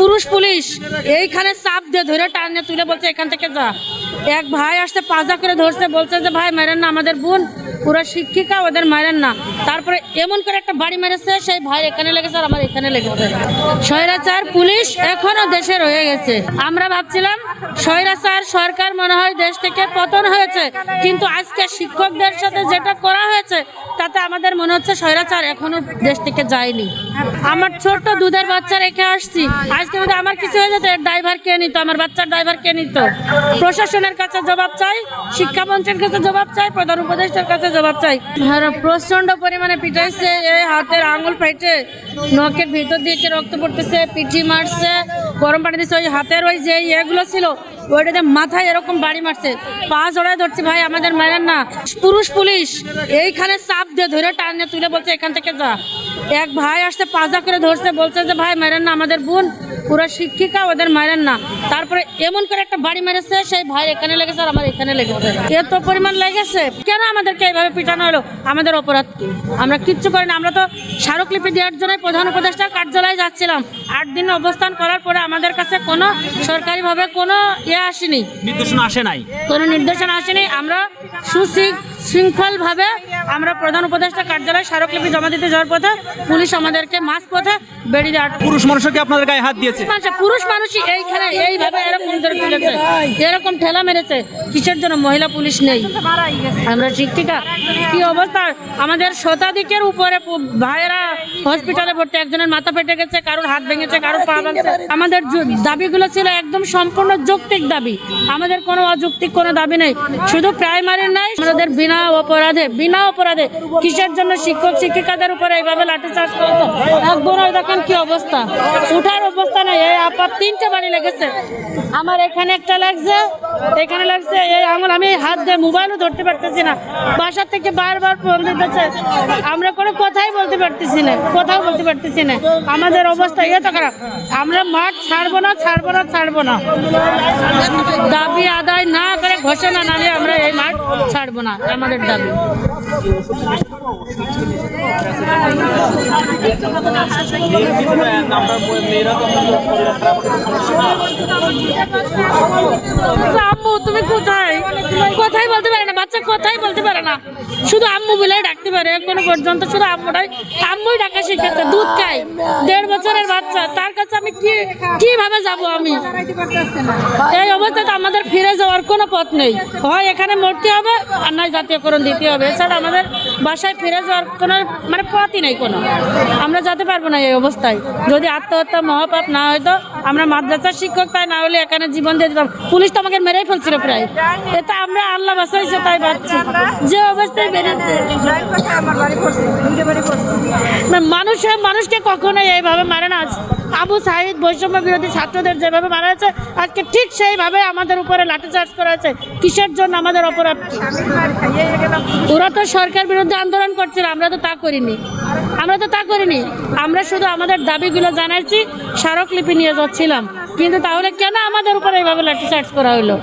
পুরুষ পুলিশ, এইখানে চাপ দিয়ে ধরে টানে তুলে বলছে এখান থেকে যা। এক ভাই আসছে, পাজা করে ধরছে, বলছে যে, ভাই, মেরেন না আমাদের বোন পুরো শিক্ষিকা, ওদের মারেন না। তারপরে এমন করে একটা বাড়ি মেরেছে, সেই ভাই এখানে লেগেছে আর আমার এখানে লেগেছে। স্বৈরাচার পুলিশ এখনও দেশে রয়ে গেছে। আমরা ভাবছিলাম, স্বৈরাচার সরকার মনে হয় দেশ থেকে পতন হয়েছে, কিন্তু আজকে শিক্ষকদের সাথে যেটা করা হয়েছে, তাতে আমাদের মনে হচ্ছে স্বৈরাচার এখনও দেশ থেকে যায়নি। আমার ছোট্ট দুধের বাচ্চা রেখে আসছি। আজকে যদি আমার কিছু হয়ে যেত ড্রাইভার কে নিত, আমার বাচ্চার ড্রাইভার কে নিত। প্রশাসনের কাছে জবাব চাই, শিক্ষামন্ত্রীর কাছে জবাব চাই, প্রধান উপদেষ্টার কাছে জবাব চাই। প্রচণ্ড পরিমাণে পিটাইছে এই হাতের আঙুল ফাইটে নখের ভিতর দিয়ে রক্ত পড়তেছে, পিঠি মারছে, গরম পানি দিচ্ছে ওই হাতের ওই যে ইয়েগুলো ছিল, ওইটাতে মাথায় এরকম বাড়ি মারছে। পা জড়ায় ধরছে, ভাই, আমাদের মারেন না পুরুষ পুলিশ এইখানে চাপ দিয়ে ধরে টানে তুলে বলছে, এখান থেকে যা। এক ভাই আসছে পাজা করে ধরছে বলছে যে ভাই মারেন না আমাদের বোন পুরো শিক্ষিকা ওদের মারেন না। তারপরে এমন করে একটা বাড়ি মেরেছে সেই ভাই এখানে লেগেছে আর আমার এখানে লেগেছে। এত পরিমাণ লেগেছে কেন আমাদেরকে এইভাবে পিটানো হলো? আমাদের অপরাধ কি? আমরা কিচ্ছু করি না আমরা তো স্মারকলিপি দেওয়ার জন্য প্রধান উপদেষ্টার কার্যালয়ে যাচ্ছিলাম। আট দিন অবস্থান করার পরে আমাদের কাছে কোনো সরকারিভাবে কোনো ইয়ে আসেনি। নির্দেশনা আসে নাই। কোনো নির্দেশনা আসেনি আমরা সুশৃঙ্খলভাবে আমরা প্রধান উপদেষ্টা কার্যালয়ে স্মারকলিপি জমা দিতে যাওয়ার পথে পুলিশ আমাদেরকে মাস পথে বেরিয়ে আট পুরুষ মানুষকে আপনাদের গায়ে হাত দিয়েছে? পুরুষ মানুষই এইখানে এইভাবে এরকম তুলেছে এরকম ঠেলা মেরেছে। কিসের জন্য? মহিলা পুলিশ নেই। আমরা শিক্ষিকা কি অবস্থা? আমাদের শতাধিকের উপরে ভাইয়েরা হসপিটালে ভর্তি। একজনের মাথা ফেটে গেছে কারোর হাত ভেঙেছে কারোর পা ভাঙছে। আমাদের দাবিগুলো ছিল একদম সম্পূর্ণ যৌক্তিক দাবি। আমাদের কোনো অযৌক্তিক কোনো দাবি নেই। শুধু প্রাইমারি নাই আমাদের বিনা অপরাধে, বিনা অপরাধে কিসের জন্য শিক্ষক, শিক্ষিকাদের উপরে এইভাবে লাঠিচার্জ করেছে? একদম আর দেখেন কি অবস্থা। উঠার অবস্থা নাই। এই আপাত তিনটে বাড়ি লেগেছে। আমার এখানে একটা লাগছে, এখানে লাগছে এই আঙুল আমি হাত দিয়ে মোবাইলও ধরতে পারতেছি না। বাসার থেকে বারবার ফোন দিতেছে। আমরা কোনো কথাই বলতে পারতেছি না, কথাও বলতে পারতেছি না। আমাদের অবস্থা এত খারাপ। আমরা মাঠ ছাড়বো না ছাড়বো না ছাড়বো না। দাবি আদায় না করে ঘোষণা না নিয়ে আমরা এই মাঠ ছাড়বো না। আমাদের দাবি। আম্মু, তুমি কোথায়? কথাই বলতে পারে না, বাচ্চা কথাই বলতে পারে না। শুধু আম্মু বলে ডাকতে পারে, এখনও পর্যন্ত শুধু আম্মুটাই আম্মুই ডাকা শিখেছে দুধ কীভাবে যাব আমি? এই অবস্থায় তো আমাদের ফিরে যাওয়ার কোনো পথ নেই। হয় এখানে মরতে হবে, আর নয় জাতীয়করণ দিতে হবে। এছাড়া আমাদের বাসায় ফিরে যাওয়ার কোনো মানে পথই নেই কোনো। আমরা যেতে পারব না এই অবস্থায়। যদি আত্মহত্যা মহাপাপ না হয়তো আমরা মাদ্রাসার শিক্ষক, তাই না হলে এখানে জীবন দিয়ে দিতাম। পুলিশ তো আমাকে মেরেই ফেলছিল প্রায়। এটা আমরা আল্লাহ বাসাইছে তাই পাচ্ছি যে অবস্থায় বেড়েছে মানুষের মানুষকে কখনোই এইভাবে মারে না আবু সাহিদ বৈষম্য বিরোধী ছাত্রদের যেভাবে মারা হয়েছে, আজকে ঠিক সেইভাবে আমাদের উপরে লাঠিচার্জ করা হয়েছে। কিসের জন্য আমাদের অপরাধ? ওরা তো সরকার বিরুদ্ধে আন্দোলন করছিল, আমরা তো তা করিনি। আমরা তো তা করিনি। আমরা শুধু আমাদের দাবিগুলো জানাইছি, স্মারকলিপি নিয়ে যাচ্ছিলাম। কিন্তু তাহলে কেন আমাদের উপরে এইভাবে লাঠিচার্জ করা হলো